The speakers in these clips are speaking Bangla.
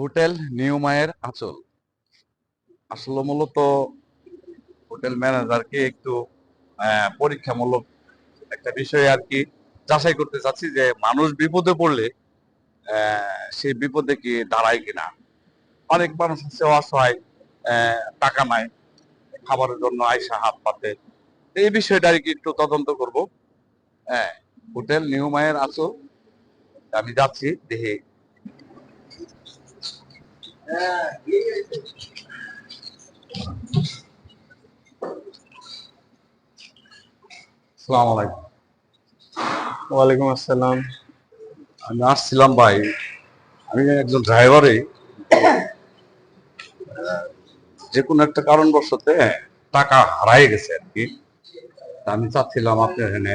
হোটেল নিউ মায়ের আঁচল। আসলে মূলত হোটেল ম্যানেজারকে একটু পরীক্ষামূলক একটা বিষয় আর কি যাচাই করতে চাচ্ছি যে মানুষ বিপদে পড়লে সেই বিপদে কি দাঁড়ায় কিনা। অনেক মানুষ আছে, অসহায় টাকা নাই, খাবারের জন্য আইসা হাত পাতে। এই বিষয়টা আর কি একটু তদন্ত করব। হ্যাঁ হোটেল নিউ মায়ের আছো আমি যাচ্ছি, দেখি আলাইকুম। ওয়ালাইকুম আসসালাম। আমি আসছিলাম ভাই আমি একজন ড্রাইভারই যে কোনো একটা কারণবশতে টাকা হারাই গেছে আর কি। আমি চাচ্ছিলাম আপনি এখানে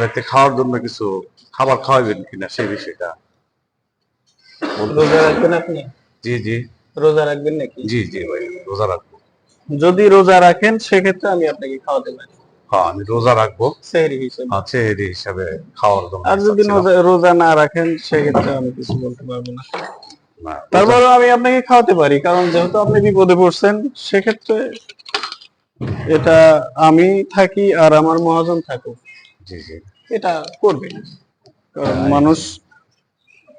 রাতে খাওয়ার জন্য কিছু খাবার খাওয়াবেন কিনা সেই বিষয়টা। রোজা রাখবেন আপনি? জি জি। রোজা রাখবেন নাকি? জি জি ভাই রোজা রাখব। যদি রোজা রাখেন সেক্ষেত্রে আমি আপনাকে খাওয়াতে পারি। হ্যাঁ আমি রোজা রাখব। সেহরি হিসেবে। আছে এই হিসাবে খাওয়ার জন্য আর যদি রোজা- না রাখেন সেক্ষেত্রে আমি কিছু বলতে পারব না। না, তারপর আমি আপনাকে খাওয়াতে পারি কারণ যেহেতু আপনি বিপদে পড়ছেন সেক্ষেত্রে এটা আমি থাকি আর আমার মহাজন থাকুক। জি জি। এটা করবে। কারণ মানুষ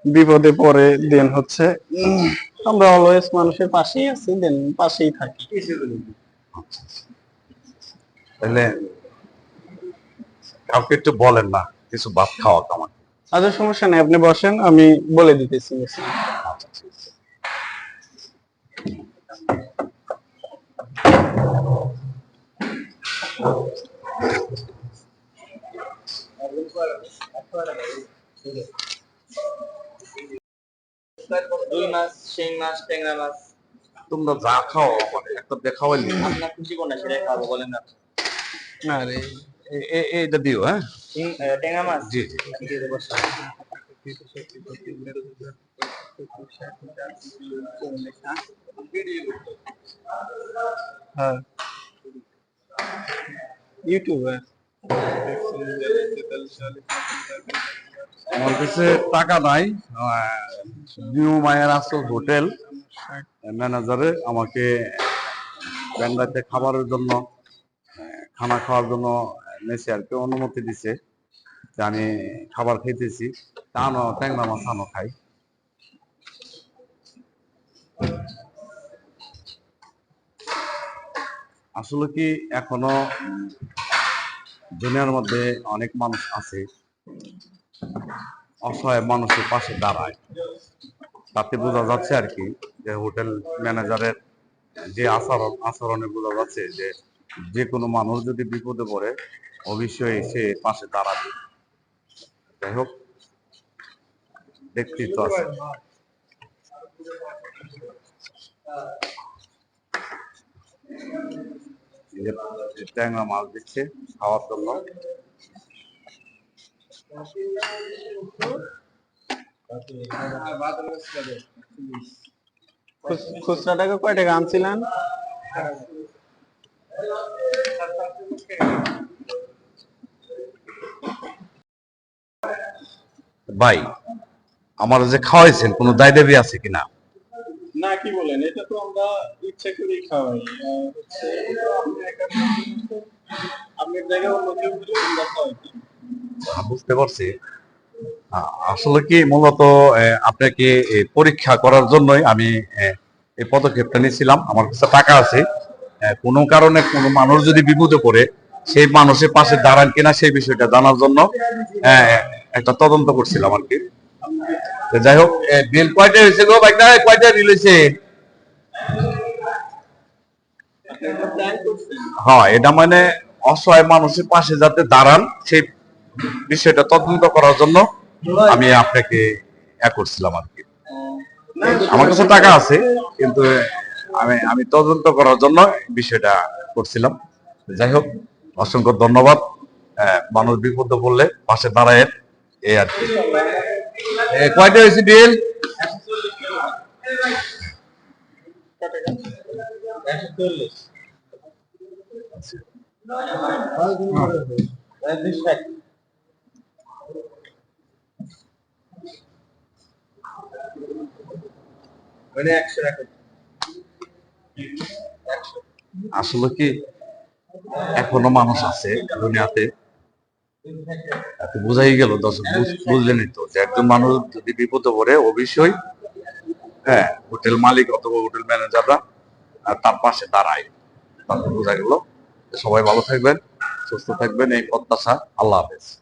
বিপদে পড়ে দেন হচ্ছে আমরা অলওয়েজ মানুষের পাশেই আছি দেন পাশেই থাকি। তাহলে কাউকে একটু বলেন না কিছু ভাত খাওয়া আমার আচ্ছা সমস্যা নেই আপনি বসেন আমি বলে দিতেছি ঠিক রুই মাছ শিং মাছ ট্যাংরা মাছ। তোমরা যা খাও মানে একটা দেখাওয়ালি আপনার খুশি কোনটা সেটাই খাব বলেন না। আরে এইটা দিও হ্যাঁ? ট্যাংরা মাছ? জি জি। হ্যাঁ। ইউটিউবে আমার কাছে টাকা নাই। নিউ মায়ের আসল হোটেল ম্যানেজারে আমাকে ব্যান্ডাতে খাবারের জন্য খানা খাওয়ার জন্য নেছে আর কি, অনুমতি দিছে যে আমি খাবার খেতেছি টানো ট্যাংরা মাছ আনো, খাই। আসলে কি এখনও দুনিয়ার মধ্যে অনেক মানুষ আছে অসহায় মানুষের পাশে দাঁড়ায়। তাতে বোঝা যাচ্ছে আর কি যে হোটেল ম্যানেজারের যে আচরণ, আচরণে বোঝা যাচ্ছে যে যে কোনো মানুষ যদি বিপদে পড়ে, অবশ্যই সে পাশে দাঁড়াবে। যাই হোক দেখতেই তো আছে ট্যাংরা মাছ দিচ্ছে, খাওয়ার জন্য। খুচরা টাকা কয় টাকা আনছিলেন? ভাই আমার যে খাওয়াইছেন কোনো দায় দেবী আছে কিনা? না কি বলেন? এটা তো আমরা ইচ্ছে করেই খাওয়াই। আর আপনি একা আপনার জায়গায় অন্য কেউ আমরা খাওয়াই বুঝতে পারছি। আসলে কি মূলত আপনাকে পরীক্ষা করার জন্যই আমি এই পদক্ষেপটা নিয়েছিলাম। আমার কাছে টাকা আছে। কোনো কারণে কোনো মানুষ যদি বিপদে পড়ে, সেই মানুষের পাশে দাঁড়ান কিনা সেই বিষয়টা জানার জন্য একটা তদন্ত করছিলাম আর কি। যাই হোক বিল কয়টা হয়েছে গো ভাইটা কয়টা বিল হয়েছে? হ্যাঁ এটা মানে অসহায় মানুষের পাশে যাতে দাঁড়ান, সেই বিষয়টা তদন্ত করার জন্য আমি আপনাকে করছিলাম আর কি। আমার কাছে টাকা আছে, কিন্তু আমি আমি তদন্ত করার জন্য বিষয়টা করছিলাম। যাই হোক, অসংখ্য ধন্যবাদ। মানুষ বিপদে পড়লে পাশে দাঁড়ায় এই আর কি। কয়টা হয়েছে বিল? মানে আসলে কি এখনও মানুষ আছে দুনিয়াতে? বোঝাই গেল, দর্শক, বুঝ- বুঝলেনই তো যে একজন মানুষ যদি বিপদে পড়ে, অবশ্যই হ্যাঁ হোটেল মালিক অথবা হোটেল ম্যানেজাররা তার পাশে দাঁড়ায়। তাতে বোঝা গেল। সবাই ভালো থাকবেন, সুস্থ থাকবেন, এই প্রত্যাশা। আল্লাহ হাফেজ।